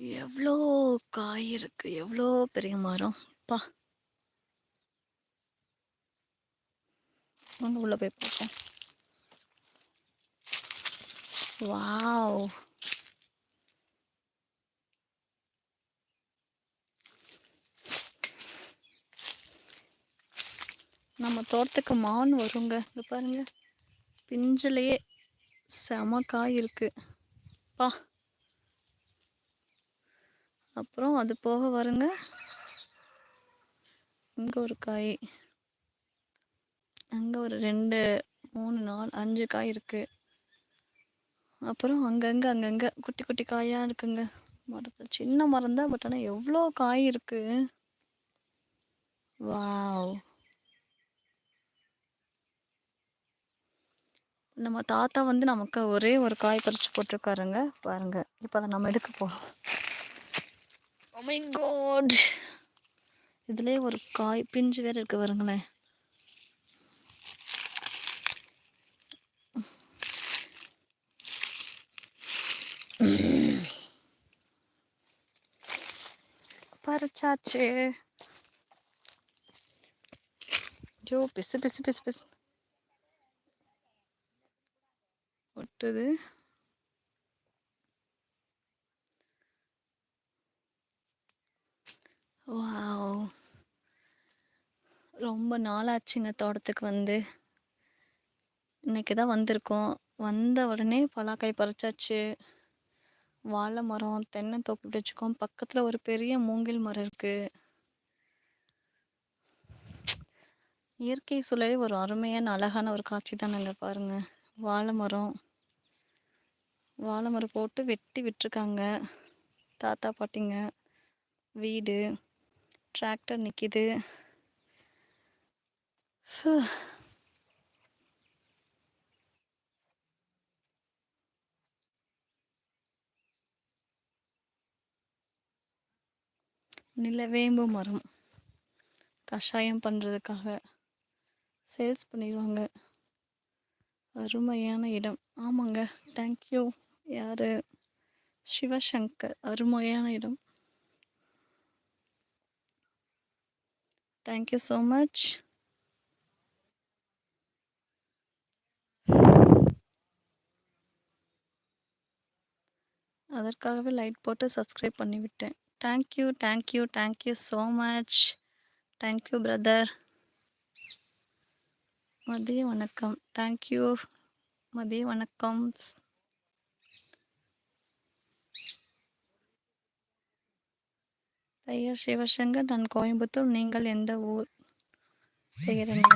எவ்வளோ காய் இருக்கு? எவ்வளோ பெரிய மரம்? பா. வாங்க உள்ள போய் பார்ப்போம் வாவ். நம்ம தோட்டத்துக்கு மான் வருங்க. இங்க பாருங்க. பிஞ்சிலேயே செம காய் இருக்கு. பா. அப்புறம் அது போக வருங்க. இங்கே ஒரு காய். அங்கே ஒரு ரெண்டு மூணு நாலு அஞ்சு காய் இருக்குது அப்புறம் அங்கங்கே அங்கங்கே குட்டி குட்டி காயாக இருக்குங்க. மரத்தில் சின்ன மரம் தான் பட் ஆனால் எவ்வளோ காய் இருக்குது வாவ். நம்ம தாத்தா வந்து நமக்கு ஒரே ஒரு காய் பறித்து போட்டிருக்காருங்க. பாருங்கள் இப்போ அதை நம்ம எடுக்க போகிறோம் Oh மை காட் இதுலேயே ஒரு காய் பிஞ்சு வேறு இருக்கு வருங்களேன் பறிச்சாச்சு. ஐயோ பிசு பிசு பிசு பிசு. ஒட்டுது. வாவ் ரொம்ப நாளாச்சுங்க தோட்டத்துக்கு வந்து. இன்றைக்கி தான் வந்திருக்கோம். வந்த உடனே பலாக்காய் பறிச்சாச்சு. வாழை மரம் தென்னந்தோப்பு இப்படி வச்சுக்கோம் பக்கத்தில் ஒரு பெரிய மூங்கில் மரம் இருக்குது இயற்கை சூழலே ஒரு அருமையான அழகான ஒரு காட்சி தானேங்க பாருங்கள் வாழை மரம். வாழை மரம் போட்டு வெட்டி விட்டுருக்காங்க. தாத்தா பாட்டிங்க. வீடு. டிராக்டர் நிற்கிது நிலவேம்பு மரம். கஷாயம் பண்ணுறதுக்காக சேல்ஸ் பண்ணிடுவாங்க அருமையான இடம். ஆமாங்க. தேங்க்யூ யார்? சிவசங்கர். அருமையான இடம். தேங்க்யூ ஸோ மச் அதற்காகவே லைட் போட்டு சப்ஸ்கிரைப் பண்ணிவிட்டேன் thank you thank you thank you so much thank you brother மதிய வணக்கம். தேங்க்யூ மதிய வணக்கம். பெயர் சிவசங்கர் நான் கோயம்புத்தூர் நீங்கள் எந்த ஊர்? பெயருங்க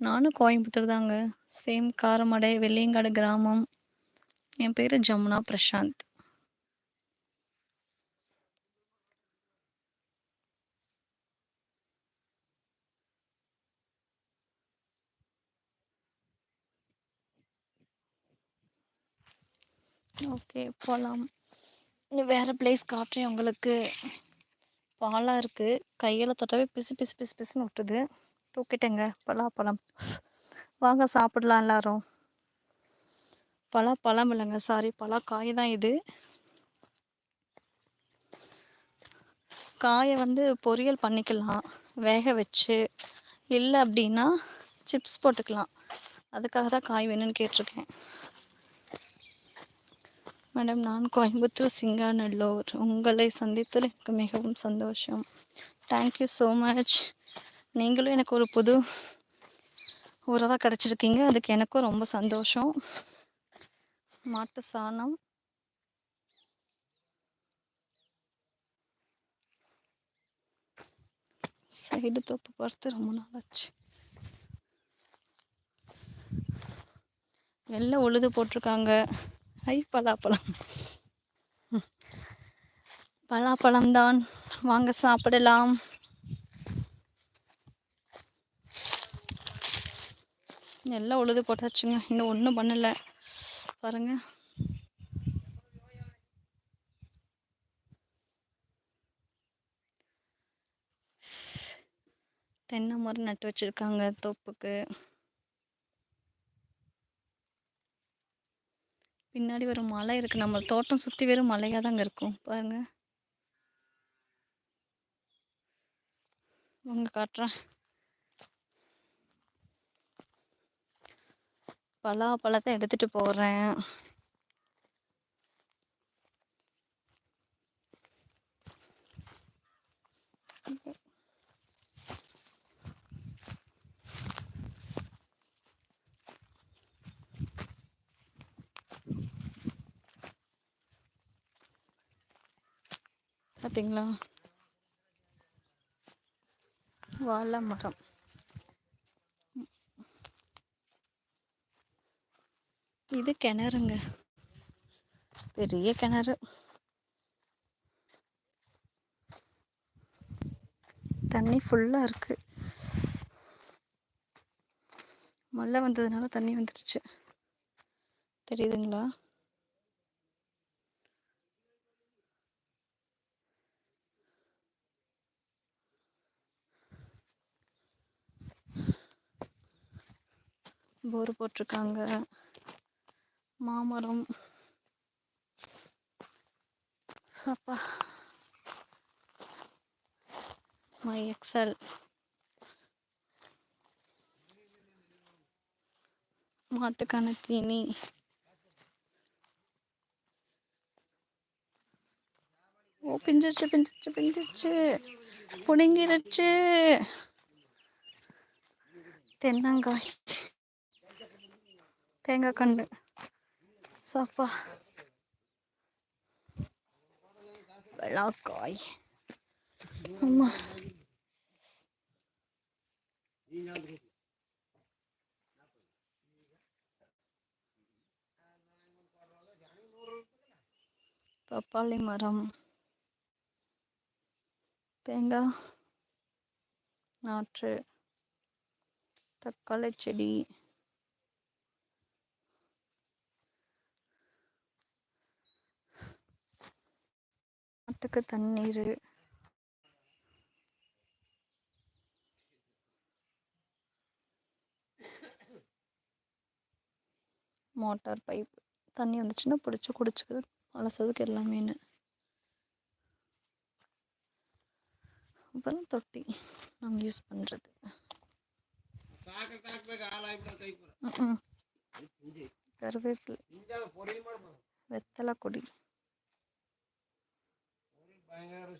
நானும் கோயம்புத்தூர் தாங்க. சேம் காரமடை வெள்ளியங்காடு கிராமம். என் பேர் ஜமுனா பிரசாந்த். ஓகே போகலாம் இன்னும் வேறு பிளேஸ் காட்டுறேன் உங்களுக்கு பாலாக இருக்குது கையில் தொட்டாவே பிசு பிசு பிசு பிசுன்னு விட்டுது தூக்கிட்டேங்க. பலாப்பழம் வாங்க சாப்பிடலாம் எல்லாரும். பலாப்பழம் இல்லைங்க. சாரி பலா காய் தான் இது. காயை வந்து பொரியல் பண்ணிக்கலாம். வேக வச்சு. இல்லை அப்படின்னா சிப்ஸ் போட்டுக்கலாம். அதுக்காக தான் காய் வேணும்னு கேட்டிருக்கேன். மேடம் நான் கோயம்புத்தூர் சிங்காநல்லூர். உங்களை சந்தித்ததில் எனக்கு மிகவும் சந்தோஷம். தேங்க்யூ ஸோ மச் நீங்களும் எனக்கு ஒரு புது உறவாக கிடச்சிருக்கீங்க. அதுக்கு எனக்கும் ரொம்ப சந்தோஷம். மாட்டு சாணம். சைடு தோப்பு பார்த்து ரொம்ப நாள் ஆச்சு எல்லாம் உழுது போட்டிருக்காங்க. ஐ பலாப்பழம். பலாப்பழம் தான் வாங்க சாப்பிடலாம். எல்லாம் உழுது போட்டாச்சுங்க. இன்னும் ஒன்றும் பண்ணலை. பாருங்க. தென்னை மரம் நட்டு வச்சுருக்காங்க தோப்புக்கு. பின்னாடி ஒரு மலை இருக்குது நம்ம தோட்டம் சுற்றி வெறும் மலையாக தாங்க இருக்கும். பாருங்க. உங்க காட்டுறேன். பழத்தை எடுத்துட்டு போகிறேன் பார்த்தீங்களா வாழை மரம். இது கிணறுங்க. பெரிய கிணறு. தண்ணி ஃபுல்லாக இருக்கு. மழை வந்ததுனால தண்ணி வந்துடுச்சு தெரியுதுங்களா? போர் போட்டிருக்காங்க. மாமரம். அப்பா. மை எக்ஸல் மாட்டுக்கான தீனி. ஓ பிஞ்சிருச்சு பிஞ்சிருச்சு பிஞ்சிருச்சு. பிடுங்கிருச்சு. தென்னங்காய். தேங்காய் கண்டு. சாப்பா. வெள்ளாக்காய். அம்மா. பப்பாளி மரம். தேங்காய். நாற்று. தக்காளி செடி. மாட்டுக்கு தண்ணீர். மோட்டார் பைப் தண்ணி வந்துச்சுன்னா பிடிச்சி குடிச்சுக்குது அலசதுக்கு எல்லாமே அப்புறம் தொட்டி நாங்கள் யூஸ் பண்ணுறது கருவேப்பிலை. வெத்தலை கொடி. ഭയങ്കര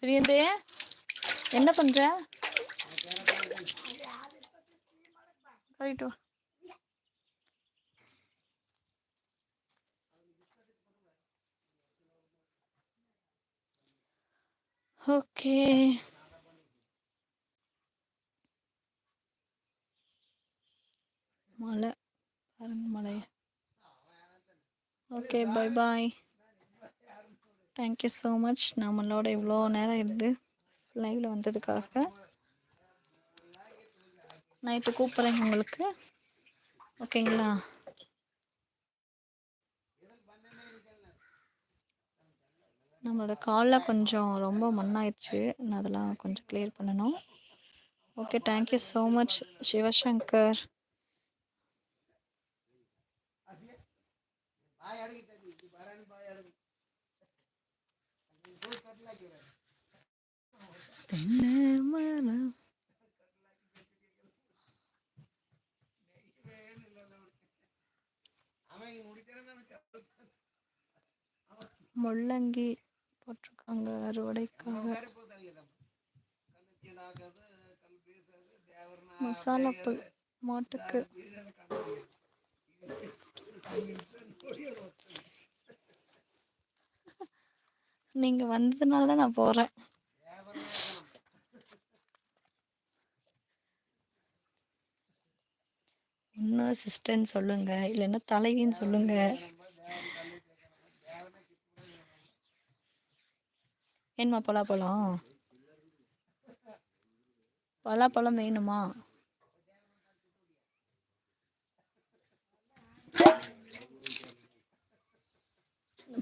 ഋഷിയുണ്ട് என்ன பண்ற? கழிட்டு ஓகே. மழை. பாருங்க okay bye bye thank you so much நம்மளோட இவ்வளோ நேரம் இருந்து லைவில் வந்ததுக்காக நைட்டு கூப்பிட்றேன் உங்களுக்கு ஓகேங்களா நம்மளோட காலில் கொஞ்சம் ரொம்ப மண்ணாயிடுச்சு நான் அதெல்லாம் கொஞ்சம் க்ளியர் பண்ணணும் okay thank you so much Sivasankar முள்ளங்கி போட்டிருக்காங்க அறுவடைக்காக. மசாலா புல் மாட்டுக்கு. நீங்கள் வந்ததுனால தான் நான் போகிறேன் ஒன்று சிஸ்டர்ன்னு சொல்லுங்க இல்லைன்னா தலைவின்னு சொல்லுங்க. ஏன்மா பலாப்பழம்? பலாப்பழம் வேணுமா?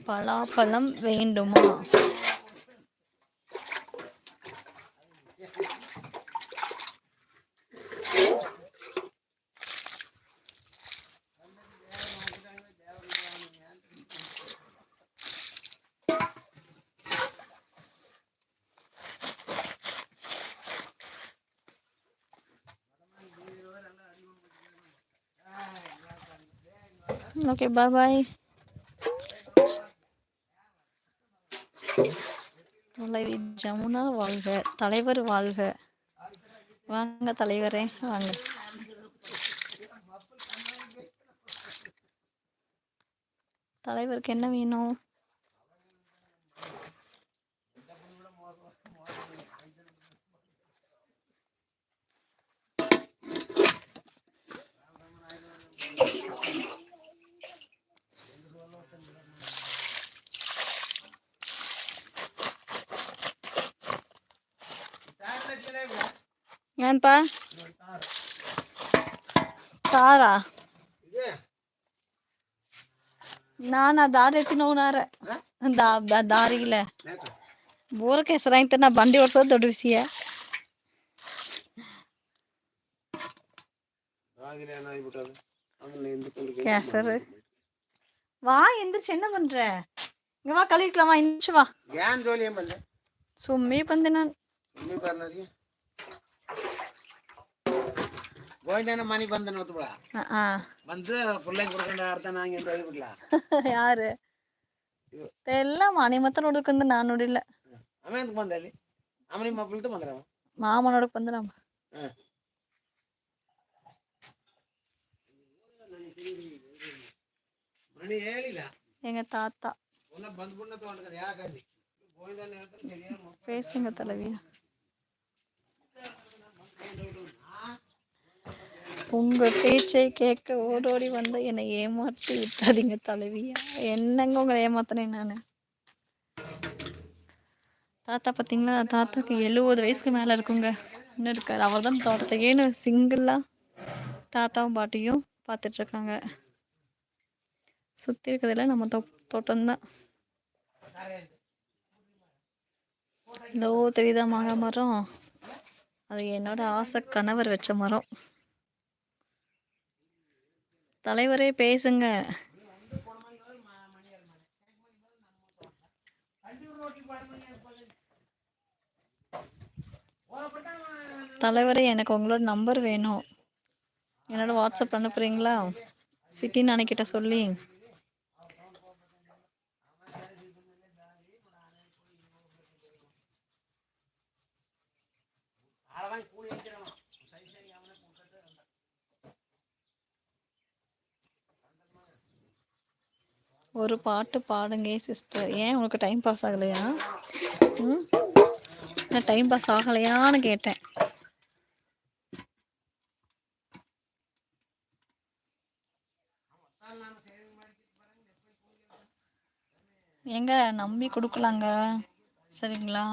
பலாப்பழம் வேண்டுமா? ஓகே பாய் பாய் தலைவி ஜமுனா வாழ்க தலைவர் வாழ்க. வாங்க தலைவரே வாங்க. தலைவருக்கு என்ன வேணும்? ஏன்பா தாரா இது ನಾನಾ ದಾರಿ ಎತ್ತಿನವನಾರ ದಾ ದಾ- ದಾರಿಗಿಲ್ಲ ನೇತ್ರ ಊರಕ್ಕೆ ಹೆಸರಾಯ್ತು ನಾ ಬಂಡಿ ಓಡ್ಸೋದು ದೊಡ್ಡ ವಿಷಯ அதில் என்ன ஆகிவிட்டது அவன் எந்த கேசரு வா எந்திரிச்சு என்ன பண்ற இங்க வா கழுவிக்கலாமா எந்திரிச்சு வா ஏன் ஜோலி ஏன் பண்ணல சும்மே பந்து நான் ಇನ್ನೂ ಬರ್ನರಿ ಗೋವಿಂದನ ಮನೆಗೆ ಬಂದ ನೋತ್ಬಿಡ ஆ, ஆ. ಬಂದು ಪುಲ್ಲಂಗೆ ಕುಡ್ಕೊಂಡು ಆಡ್ತಾನೆ ಹಂಗೆ ಅಂತ ಹೋಗ್ಬಿಡ್ಲ ಯಾರು ಎಲ್ಲ ಮನೆ ಮಾತ್ರ ನೋಡಕ್ಕಂದು ನಾನು ನೋಡಿಲ್ಲ ಅವ ಎಂತ ಬಂದ ಅಲ್ಲಿ ಅವ ನಿಮ್ಮ ಮಕ್ಕಳು ಬಂದ್ರ ಅವ ಮಾಮ ನೋಡಕ್ ಬಂದ ನಮ್ಮ ಹಾಂ ಮಣಿ ಹೇಳಿಲ್ಲ எங்க தாத்தா ಪುನಃ ಬಂದ್ಬಿಡ್ನ ತೊಗೊಂಡ್ಕದ ಯಾಕಂದಿ ಗೋವಿಂದನ ಹೇಳ್ತಾರೆ உங்க பேச்சை கேட்க ஓடோடி வந்து என்னை ஏமாற்றி விட்டாதீங்க தலைவியா. என்னங்க உங்களை ஏமாத்தினேன் நான்? தாத்தா பார்த்தீங்களா தாத்தாக்கு எழுபது வயசுக்கு மேலே இருக்குங்க. இன்னும் இருக்காரு. அவர் தான் தோட்டத்துக்கேன்னு சிங்கிளாக தாத்தாவும் பாட்டியும் பார்த்துட்ருக்காங்க சுற்றி இருக்கிறதுல நம்ம தோ தோட்டம்தான் இதோ தெரியுதா மாங்காய் மரம்? அது என்னோட ஆசை கணவர் வச்ச மரம். தலைவரே பேசுங்க. தலைவரே எனக்கு உங்களோட நம்பர் வேணும். என்னோட வாட்ஸ்அப் அனுப்புறீங்களா? சிட்டின்னு அன்னைக்கிட்ட சொல்லி. ஒரு பாட்டு பாடுங்க சிஸ்டர் ஏன் உங்களுக்கு டைம் பாஸ் ஆகலையா? ம்? நான் டைம் பாஸ் ஆகலையான்னு கேட்டேன். எங்க? நம்பி கொடுக்கலாங்க. சரிங்களா?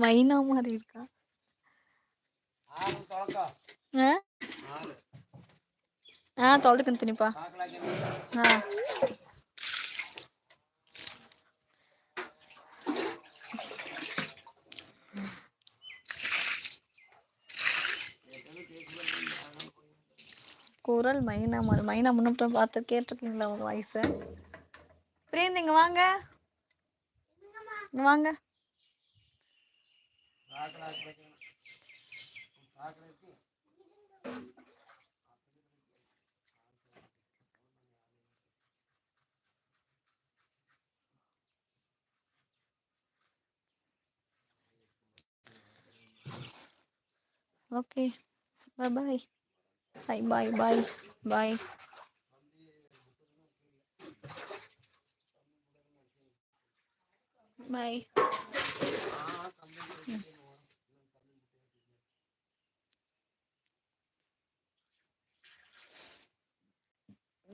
மைனா மாதிரி இருக்கா? ஆ? தொலைக்கணும் தினிப்பா ஆ. குரல் மைனா மாதிரி மைனா முன்னப்பட பார்த்து கேட்டிருக்கீங்களா உங்கள் வாய்ஸை பிரியந்திங்க வாங்க. வாங்க. ಆಕಳ ಹಾಕ್ಬೇಕು ಆಕಳ ಐತಿ ಓಕೆ ಬಾಯ್ ಬಾಯ್ ಬಾಯ್ ಬಾಯ್ ಬಾಯ್ ಬಾಯ್ ಬಾಯ್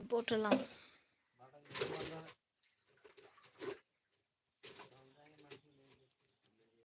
போட்டுடலாம்.